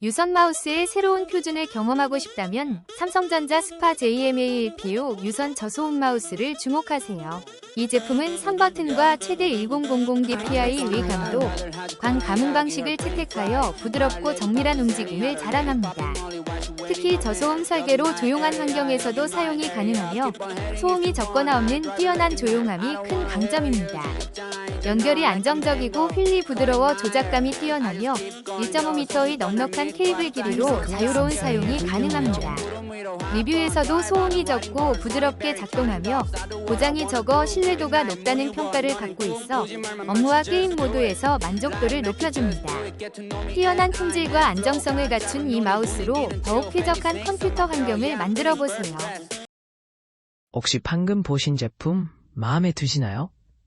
유선 마우스의 새로운 표준을 경험하고 싶다면 삼성전자 스파 JMA1PU 유선 저소음 마우스를 주목하세요. 이 제품은 3버튼과 최대 1000 dpi 위감도, 광 가문 방식을 채택하여 부드럽고 정밀한 움직임을 자랑합니다. 특히 저소음 설계로 조용한 환경에서도 사용이 가능하며 소음이 적거나 없는 뛰어난 조용함이 큰 강점입니다. 연결이 안정적이고 휠이 부드러워 조작감이 뛰어나며 1.5m의 넉넉한 케이블 길이로 자유로운 사용이 가능합니다. 리뷰에서도 소음이 적고 부드럽게 작동하며 고장이 적어 신뢰도가 높다는 평가를 받고 있어 업무와 게임 모드에서 만족도를 높여줍니다. 뛰어난 품질과 안정성을 갖춘 이 마우스로 더욱 쾌적한 컴퓨터 환경을 만들어 보세요. 혹시 방금 보신 제품 마음에 드시나요?